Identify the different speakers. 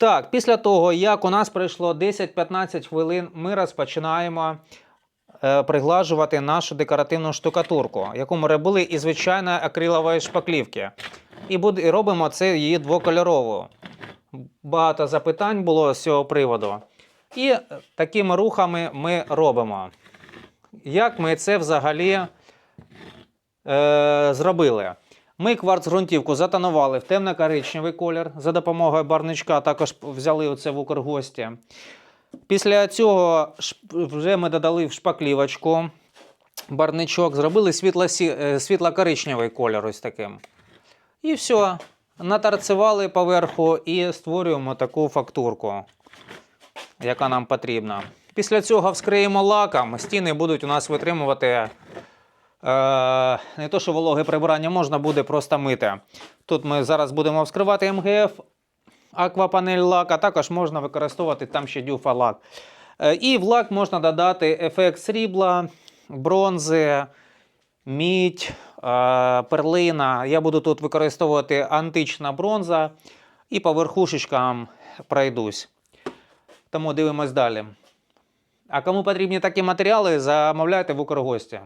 Speaker 1: Так, після того, як у нас пройшло 10-15 хвилин, ми розпочинаємо е, приглажувати нашу декоративну штукатурку, яку ми робили із звичайної акрилової шпаклівки. І, буде, і робимо це її двокольоровою. Багато запитань було з цього приводу. І такими рухами ми робимо. Як ми це взагалі е, зробили? Ми кварц-ґрунтівку затонували в темно-коричневий колір за допомогою барничка, також взяли оце в Укргості. Після цього вже ми додали в шпаклівочку барничок, зробили е, світло-коричневий колір ось таким. І все. Наторцевали поверху і створюємо таку фактурку, яка нам потрібна. Після цього вскриємо лаком, стіни будуть у нас витримувати не то, що вологе прибирання можна буде просто мити. Тут ми зараз будемо вскривати МГФ, аквапанель лак, а також можна використовувати там ще дюфа лак. Е, І в лак можна додати ефект срібла, бронзи, мідь, е, перлина. Я буду тут використовувати антична бронза і по верхушечкам пройдусь. Тому дивимось далі. А кому потрібні такі матеріали, замовляйте в Укргості.